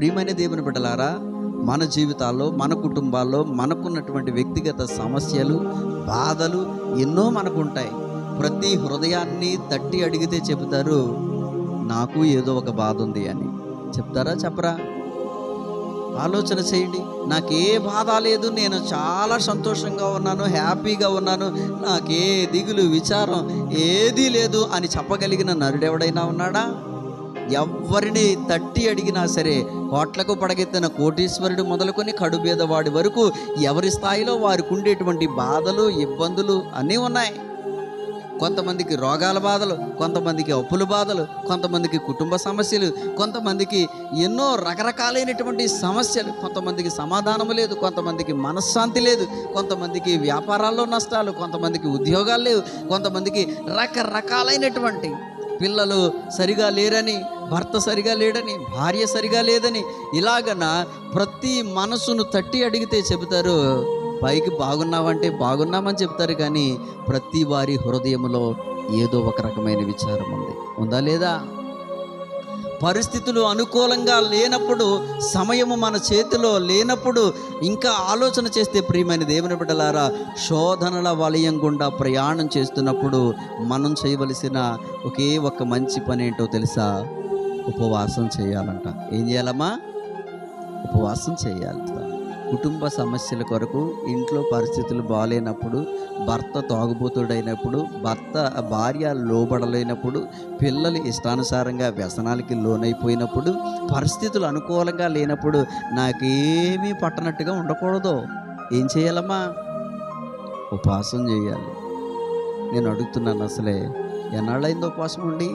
ప్రియమైన దేవుని బిడ్డలారా మన జీవితాల్లో మన కుటుంబాల్లో మనకున్నటువంటి వ్యక్తిగత సమస్యలు బాధలు ఎన్నో మనకుంటాయి. ప్రతి హృదయాన్ని తట్టి అడిగితే చెబుతారు నాకు ఏదో ఒక బాధ ఉంది అని. చెప్తారా చెప్పరా? ఆలోచన చేయండి. నాకు ఏ బాధ లేదు నేను చాలా సంతోషంగా ఉన్నాను హ్యాపీగా ఉన్నాను నాకే దిగులు విచారం ఏదీ లేదు అని చెప్పగలిగిన నరుడెవడైనా ఉన్నాడా? ఎవరిని తట్టి అడిగినా సరే కోట్లకు పడగెత్తిన కోటీశ్వరుడు మొదలుకొని కడుబేదవాడి వరకు ఎవరి స్థాయిలో వారికి ఉండేటువంటి బాధలు ఇబ్బందులు అన్నీ ఉన్నాయి. కొంతమందికి రోగాల బాధలు కొంతమందికి అప్పుల బాధలు కొంతమందికి కుటుంబ సమస్యలు కొంతమందికి ఎన్నో రకరకాలైనటువంటి సమస్యలు. కొంతమందికి సమాధానం లేదు కొంతమందికి మనశ్శాంతి లేదు కొంతమందికి వ్యాపారాల్లో నష్టాలు కొంతమందికి ఉద్యోగాలు లేవు కొంతమందికి రకరకాలైనటువంటి పిల్లలు సరిగా లేరని భర్త సరిగా లేడని భార్య సరిగా లేదని ఇలాగన ప్రతి మనసును తట్టి అడిగితే చెబుతారు పైకి బాగున్నావంటే బాగున్నామని చెప్తారు కానీ ప్రతి వారి హృదయంలో ఏదో ఒక రకమైన విచారం ఉంది. ఉందా లేదా? పరిస్థితులు అనుకూలంగా లేనప్పుడు సమయము మన చేతిలో లేనప్పుడు ఇంకా ఆలోచన చేస్తే ప్రియమైన దేవుని బిడ్డలారా శోధనల వలయం గుండా ప్రయాణం చేస్తున్నప్పుడు మనం చేయవలసిన ఒకే ఒక మంచి పని ఏంటో తెలుసా? ఉపవాసం చేయాలంట. ఏం చేయాలమ్మా? ఉపవాసం చేయాలి. కుటుంబ సమస్యల కొరకు ఇంట్లో పరిస్థితులు బాగాలేనప్పుడు భర్త తాగుబోతుడైనప్పుడు భర్త భార్య లోబడలేనప్పుడు పిల్లలు ఇష్టానుసారంగా వ్యసనాలకి లోనైపోయినప్పుడు పరిస్థితులు అనుకూలంగా లేనప్పుడు నాకేమీ పట్టనట్టుగా ఉండకూడదు. ఏం చేయాలమ్మా? ఉపవాసం చేయాలి. నేను అడుగుతున్నాను అసలే ఎన్నాళ్ళైంది ఉపవాసం ఉండి?